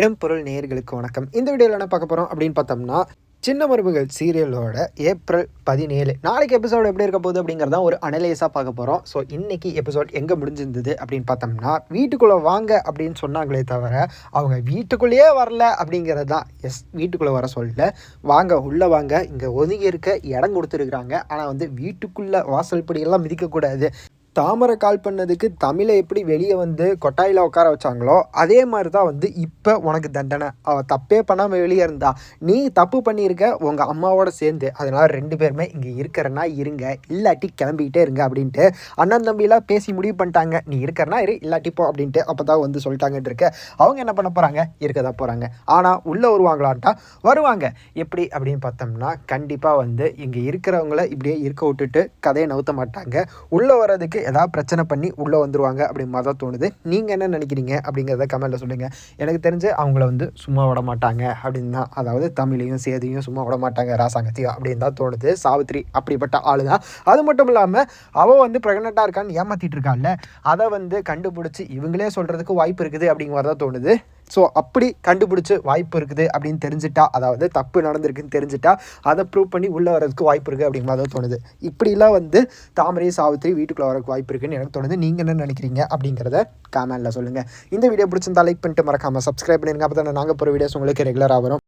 இடம்பொருள் நேயர்களுக்கு வணக்கம். இந்த வீடியோவில் என்ன பார்க்க போகிறோம் அப்படின்னு பார்த்தோம்னா சின்ன மருமகள் சீரியலோட ஏப்ரல் பதினேழு. நாளைக்கு எபிசோட் எப்படி இருக்க போகுது அப்படிங்கிறத ஒரு அனலைஸாக பார்க்க போகிறோம் ஸோ இன்னைக்கு எபிசோட் எங்கே முடிஞ்சிருந்தது அப்படின்னு பார்த்தோம்னா வீட்டுக்குள்ளே வாங்க அப்படின்னு சொன்னாங்களே தவிர அவங்க வீட்டுக்குள்ளேயே வரல அப்படிங்கிறது தான் எஸ் வீட்டுக்குள்ளே வர சொல்ல வாங்க உள்ளே வாங்க இங்கே ஒதுங்கி இருக்க இடம் கொடுத்துருக்குறாங்க. ஆனால் வந்து வீட்டுக்குள்ளே வாசல் படியெல்லாம் மிதிக்கக்கூடாது. தாமரை கால் பண்ணதுக்கு தமிழை எப்படி வெளியே வந்து கொட்டாயில் உட்கார வச்சாங்களோ அதே மாதிரி தான் வந்து இப்போ உனக்கு தண்டனை. அவள் தப்பே பண்ணாமல் வெளியே இருந்தா. நீ தப்பு பண்ணியிருக்க உங்கள் அம்மாவோட சேர்ந்து. அதனால் ரெண்டு பேருமே இங்கே இருக்கிறனா இருங்க. இல்லாட்டி கிளம்பிக்கிட்டே இருங்க அப்படின்ட்டு அண்ணன் தம்பிலாம் பேசி முடிவு பண்ணிட்டாங்க. நீ இருக்கிறனா இரு இல்லாட்டி போ அப்படின்ட்டு அப்போ தான் வந்து சொல்லிட்டாங்கன்ட்டு இருக்க. அவங்க என்ன பண்ண போகிறாங்க இருக்க தான் போகிறாங்க ஆனால் உள்ளே வருவாங்களான்ட்டா வருவாங்க. எப்படி அப்படின்னு பார்த்தோம்னா கண்டிப்பாக வந்து இங்கே இருக்கிறவங்கள இப்படியே இருக்க விட்டுட்டு கதையை நவுத்த மாட்டாங்க. உள்ளே வர்றதுக்கு ஏதாவது பிரச்சனை பண்ணி உள்ளே வந்துருவாங்க அப்படிங்கிற தான் தோணுது. நீங்கள் என்ன நினைக்கிறீங்க அப்படிங்கிறத கமெண்ட்டில் சொல்லுங்கள் எனக்கு தெரிஞ்சு அவங்கள வந்து சும்மா விட மாட்டாங்க அப்படின்னு தான். அதாவது தமிழையும் சேதியும் சும்மா விட மாட்டாங்க ராசாங்கத்தையும் அப்படின்னு தான் தோணுது. சாவித்ரி அப்படிப்பட்ட ஆளு தான் அது மட்டும் இல்லாமல் அவள் வந்து ப்ரெக்னெண்ட்டாக இருக்கான்னு ஏமாற்றிட்டு இருக்காள்ல அதை வந்து கண்டுபிடிச்சி இவங்களே சொல்கிறதுக்கு வாய்ப்பு இருக்குது அப்படிங்கிற மாதிரி தான் தோணுது. ஸோ அப்படி கண்டுபிடிச்சி வாய்ப்பு இருக்குது அப்படின்னு தெரிஞ்சிட்டா அதாவது தப்பு நடந்திருக்குன்னு தெரிஞ்சிட்டா அதை ப்ரூவ் பண்ணி உள்ளே வரதுக்கு வாய்ப்பு இருக்குது அப்படிங்கிற மாதிரி தோணுது. இப்படிலாம் வந்து தாமரை சாவித்திரி வீட்டுக்குள்ளே வரக்கு வாய்ப்பு இருக்குன்னு எனக்கு தோணுது. நீங்கள் என்ன நினைக்கிறீங்க அப்படிங்கிறத கமெண்டில் சொல்லுங்கள் இந்த வீடியோ பிடிச்சிருந்தா லைக் பண்ணிட்டு மறக்காமல் சப்ஸ்கிரைப் பண்ணிருங்க. அப்போ தானே நாங்கள் போகிற வீடியோஸ் உங்களுக்கு ரெகுலராக வரும்.